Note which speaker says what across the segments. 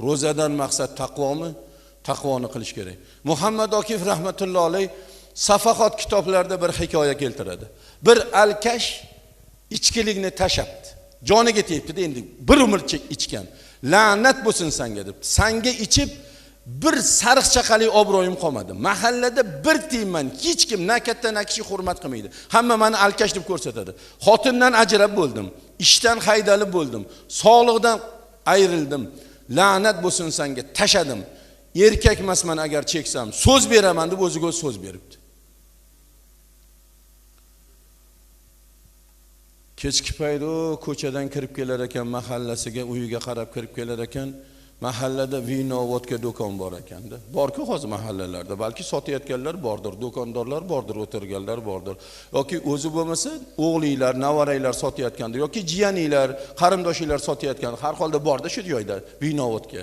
Speaker 1: ro'zadan maqsad taqvomi? Taqvoni qilish kerak. Muhammad okif rahmatulloh alayh safahot kitoblarida bir hikoya keltiradi. Bir alkash ichkilikni tashabdi joniga tegibdida endi bir umr ichgan. La'nat bo'lsin sanga deb sanga ichib bir sariq chaqali obro'yim qolmadi. Mahallada bir tiyinman hech kim na katta na kichik hurmat qilmaydi. Hamma mani alkash deb ko'rsatadi. Xotindan ajrab bo'ldim. İshdan haydalib bo'ldim. Sog'liqdan ayrildim la'nat bo'lsin sanga tashadim erkak emasman agar cheksam so'z beraman deb o'ziga o'zi so'z beribdi kechki payt u ko'chadan kirib kelar ekan mahallasiga uyiga qarab kirib mahallada vino vodka do'kon bor ekanda. Borku hozir mahallalarda. Balki sotayotganlar bordir do'kondorlar bordir o'tirganlar bordir. Yoki o'zi bo'lmasa o'g'linglar navaranglar sotayotgandir. Yoki jiyaninglar qarindoshinglar sotayotgan. Har holda borda shu joyda vino vodka.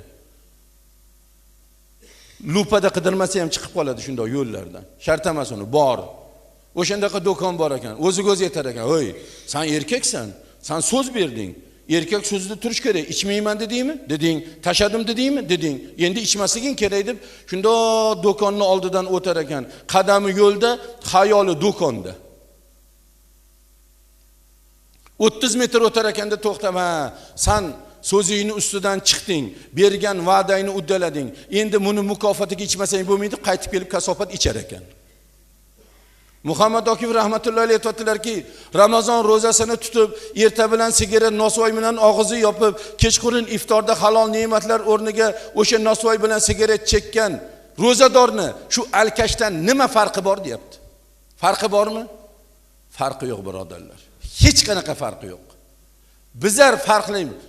Speaker 1: Lupada qidirmasa ham chiqib qoladi shundoq yo'llardan. Shart emas uni bor. O'shandaqa do'kon bor ekan o'ziga o'zi aytar ekan. Hoy san erkaksan san so'z berding. erkek sözlü Türkçe'de içmeymen dediği mi? Dediğin, taşadım dediği mi? Dediğin. Yendi içmesikin kereydim. Şimdi o dokanını aldıdan o'tarkan kadamı yo'lda, hayali dokonda. 30 metr o'tar ekanda to'xtab ha san so'zingni ustidan chiqding bergan va'dangni uddalading endi buni mukofotiga ichmasang bo'lmaydi qaytib kelib kasofat ichar ekan muhammad okif rahmatullohi alayhi aytyaptilarki ramazon ro'zasini tutib erta bilan sigaret nosvoy bilan og'izni yopib kechqurun iftorda halol ne'matlar o'rniga o'sha nosvoy bilan sigaret chekkan ro'zadorni shu alkashdan nima farqi bor deyapti. Farqi bormi? Farqi yo'q birodarlar. Hech qanaqa farqi yo'q. Bizlar farqlaymiz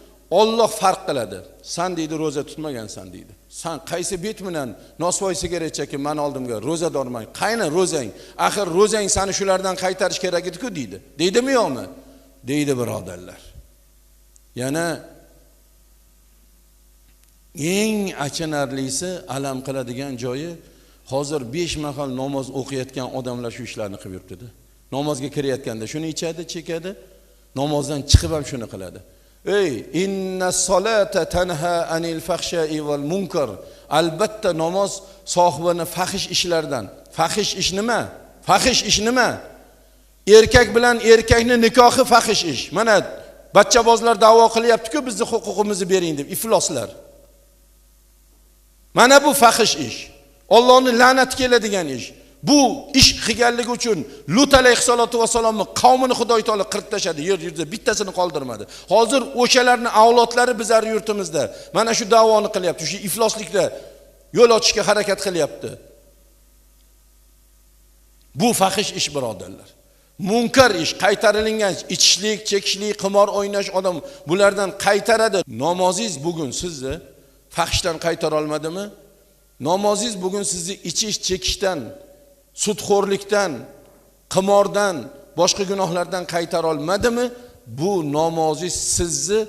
Speaker 1: Alloh farq qiladi. San deydi ro'za tutmagansan deydi. San qaysi bet bilan nosvoy sigaret chekib mani oldimga ro'zadorman qayni ro'zang? Axir ro'zang sani shulardan qaytarish kerak edi-ku deydi. Deydimi yo'qmi? Deydi birodarlar. Yana eng achinarlisi alam qiladigan joyi hozir besh mahal namoz o'qiyotgan odamlar shu ishlarni qilib yuribdida. Namozga kirayotganda shuni ichadi chekadi namozdan chiqib ham shuni qiladi. Ey inna solata tanha anil fahshai val munkar. Albatta namoz sohibini fahish ishlardan. Fahish ish nima? Fahish ish nima? Erkak bilan erkakni nikohi fahish ish. Mana bachchabozlar da'vo qilyapti-ku bizni huquqimizni bering deb. İfloslar. Mana bu fahish ish. Allohning la'nati keladigan ish bu ish qilganligi uchun lut alayhissalotu vassalomni qavmini xudo taolo qirib tashladi yer yuzida bittasini qoldirmadi. Hozir o'shalarni avlodlari bizlar yurtimizda. Mana shu davoni qilyapti shu ifloslikda yo'l ochishga harakat qilyapti. Bu fahish ish birodarlar. Munkar ish qaytarilgan ichishlik chekishlik qimor o'ynash odam bulardan qaytaradi. Namozingiz bugun sizni fahshdan qaytara olmadimi? Namozingiz bugun sizni ichish chekishdan sudxo'rlikdan qimordan boshqa gunohlardan qaytara olmadimi bu namozi sizni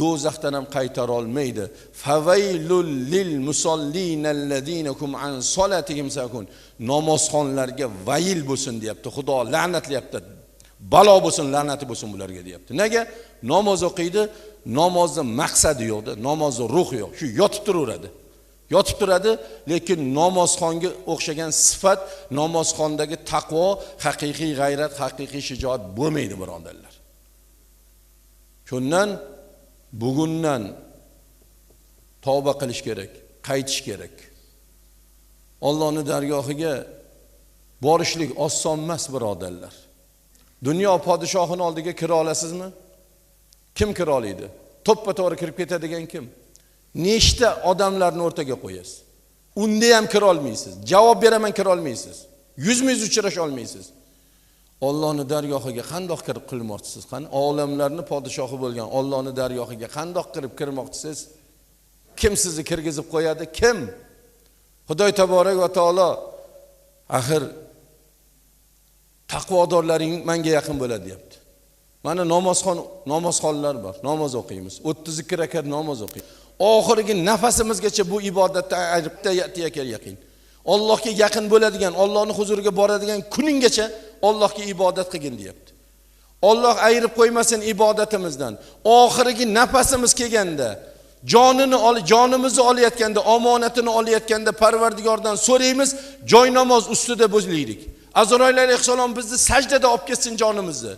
Speaker 1: do'zaxdan ham qaytara olmaydi favaylul lil musollinallazinakum an solatihim sakun. Namozxonlarga vayil bo'lsin deyapti xudo la'natlayapti. Balo bo'lsin la'nati bo'lsin bularga deyapti. Nega? Namoz o'qiydi namozni maqsadi yo'qda namozni ruhi yo'q shu yotib turaveradi. Yotib turadi lekin namozxonga o'xshagan sifat namozxondagi taqvo haqiqiy g'ayrat haqiqiy shijoat bo'lmaydi birodarlar. Shundan bugundan tavba qilish kerak qaytish kerak. Allohning dargohiga borishlik oson emas birodarlar. Dunyo podshohini oldiga kira olasizmi? Kim kira oladi to'ppa to'g'ri kirib ketadigan kim? Nechta odamlarni o'rtaga qo'yasiz. Unda ham kira olmaysiz. Javob beraman kira olmaysiz. Yuzma yuz uchrasha olmaysiz. Ollohni dargohiga qandoq kirib qilmoqchisiz qani olamlarni podshohi bo'lgan ollohni dargohiga qandoq kirib kirmoqchisiz? Kim sizni kirgizib qo'yadi? Kim? Xudoy taborak va taolo axir taqvodorlaring manga yaqin bo'ladi deyapti. Mana namozxon namozxonlar bor. Namoz o'qiymiz. O'ttiz ikki rakat namoz o'qiymiz. Oxirgi nafasimizgacha bu ibodatda bitta yaqin. Allohga yaqin bo'ladigan Allohning huzuriga boradigan kuninggacha Allohga ibodat qilgin deyapti. Alloh ayirib qo'ymasin ibodatimizdan. Oxirgi nafasimiz kelganda jonini ol jonimizni olayotganda omonatini olayotganda parvardigordan so'raymiz joy namoz ustida bo'laylik azroil alayhissalom bizni sajdada olib ketsin jonimizni.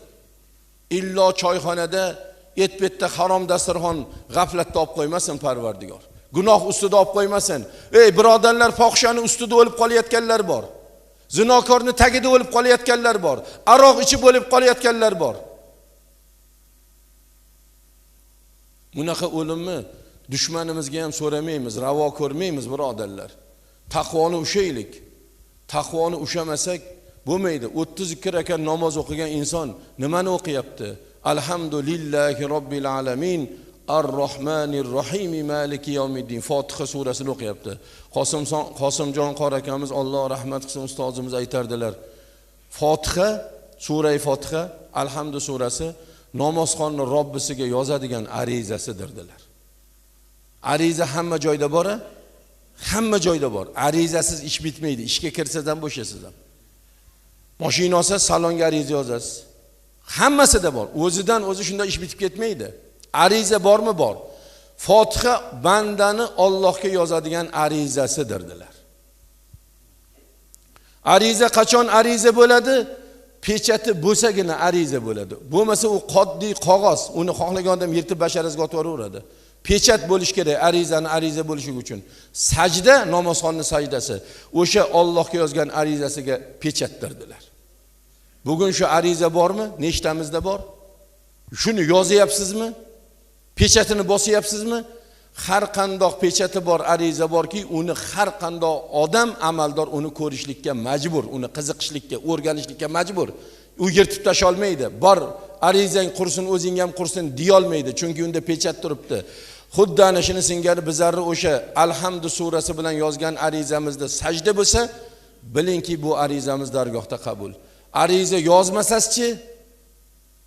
Speaker 1: Illo choyxonada et betda harom dasturxon g'aflatda olib qo'ymasin parvardigor. Gunoh ustida olib qo'ymasin. Ey birodarlar fohishani ustida o'lib qolayotganlar bor. Zinokorni tagida o'lib qolayotganlar bor. Aroq ichib o'lib qolayotganlar bor. Bunaqa o'limni dushmanimizga ham so'ramaymiz ravo ko'rmaymiz birodarlar. Taqvoni ushaylik. Taqvoni ushamasak bo'lmaydi. O'ttiz ikki rakat namoz o'qigan inson nimani o'qiyapti? Alhamdulillahi robbil alamin. Ar rohmanir rohimi maliki yawmiddin. Fotiha surasini o'qiyapti. Qosimson qosimjon qori akamiz alloh rahmat qilsin ustozimiz aytardilar. Fotiha surai fotiha alhamdu surasi namozxonni robbisiga yozadigan arizasidir dedilar. Ariza hamma joyda bor hamma joyda bor. Arizasiz ish bitmaydi. Ishga kirsangiz ham bo'shaysiz ham moshina olsangiz salonga ariza yozasiz. Hammasida bor. O'zidan o'zi shunday ish bitib ketmaydi. Ariza bormi? Bor. Fotiha bandani ollohga yozadigan arizasidir dedilar ariza qachon ariza bo'ladi? Pechati bo'lsagina ariza bo'ladi. Bo'lmasa u qoddiy qog'oz uni xohlagan odam yirtib basharasiga otib yuboraveradi. Pechat bo'lishi kerak arizani ariza bo'lishi uchun. Sajda namozxonni sajdasi. O'sha ollohga yozgan arizasiga pechattirdilar bugun shu ariza bormi? Nechtamizda bor. Shuni yozyapsizmi? Pechatini bosyapsizmi? Har qandoq pechati bor ariza borki uni har qandoq odam amaldor uni ko'rishlikka majbur uni qiziqishlikka o'rganishlikka majbur. U yirtib tasholmaydi. Bor arizang qursin o'zing ham qursin deyolmaydi chunki unda pechat turibdi. Xuddi ana shuni singari bizlarni o'sha alhamdu surasi bilan yozgan arizamizda sajda bo'lsa bilingki bu arizamiz dargohda qabul. Ariza yozmasazchi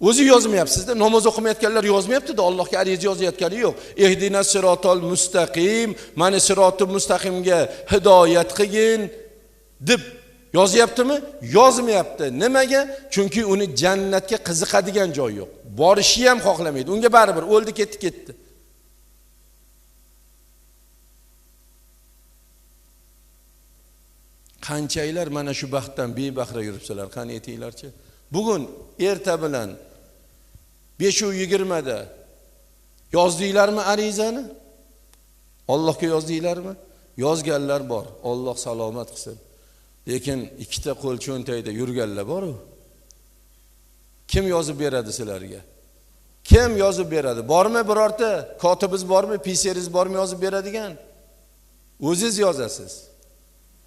Speaker 1: o'zi yozmayapsizda namoz o'qimayotganlar yozmayaptida allohga ariza yozayotgani yo'q. Ehdina sirotol mustaqim mani siroti mustaqimga hidoyat qilgin deb yozyaptimi? Yozmayapti. Nimaga? Chunki uni jannatga qiziqadigan joyi yo'q. Borishni ham xohlamaydi. Unga baribir o'ldi ketdi ketdi qanchaylar mana shu baxtdan bebahra yuribsizlar qani aytinglarchi? Bugun erta bilan beshu yigirmada yozdinglarmi arizani? Ollohga yozdinglarmi? Yozganlar bor. Olloh salomat qilsin. Lekin ikkita qo'l cho'ntakda yurganlar boru. Kim yozib beradi sizlarga? Kim yozib beradi? Bormi birorta? Kotibingiz bormi? Piseringiz bormi yozib beradigan? O'ziz yozasiz.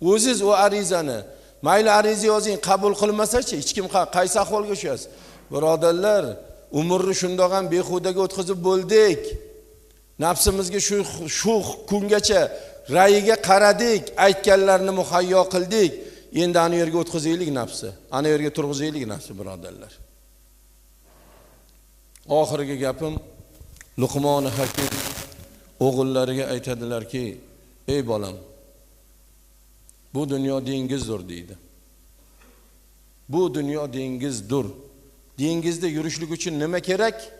Speaker 1: O'ziz u arizani. Mayli ariza yozing qabul qilmasachi hech kim qaysi ahvolga tushasiz? Birodarlar umrni shundoq ham behudaga o'tkazib bo'ldik. Nafsimizga shu shu kungacha rayiga qaradik aytganlarini muhayyo qildik. Endi ana yerga o'tkazaylik nafsi ana yerga turg'izaylik nafsi birodarlar. Oxirgi gapim luqmoni hakim o'g'illariga aytadilarki ey bolam bu dunyo dengizdir deydi bu dunyo dengizdir dengizda yurishlik uchun nima kerak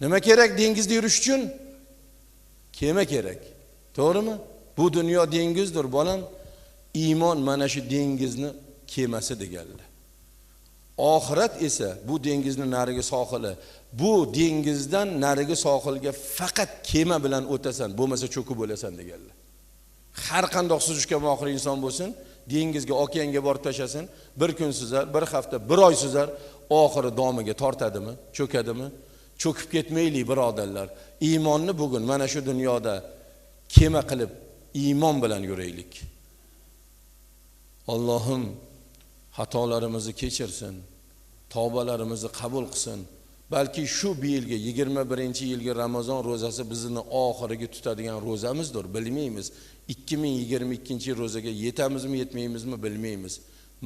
Speaker 1: nima kerak dengizda yurish uchun kema kerak to'g'rimi bu dunyo dengizdir bolam iymon mana shu dengizni kemasi deganlar oxirat esa bu dengizni narigi sohili bu dengizdan narigi sohilga faqat kema bilan o'tasan bo'lmasa cho'kib o'lasan deganlar har qandoq suzishga mohir inson bo'lsin dengizga okeanga borib tashlasin bir kun suzar bir hafta bir oy suzar oxiri domiga tortadimi cho'kadimi? Cho'kib ketmaylik birodarlar. Iymonni bugun mana shu dunyoda kema qilib iymon bilan yuraylik. Allohim xatolarimizni kechirsin tavbalarimizni qabul qilsin. Balki shu bu yilgi yigirma birinchi yilgi ramazon ro'zasi bizni oxirgi tutadigan ro'zamizdir bilmaymiz. Ikki ming yigirma ikkinchi yil ro'zaga yetamizmi yetmaymizmi bilmaymiz.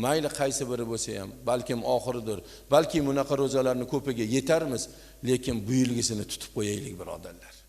Speaker 1: Mayli qaysi biri bo'lsa ham balkim oxiridir. Balki bunaqa ro'zalarni ko'piga yetarmiz lekin bu yilgisini tutib qo'yaylik birodarlar.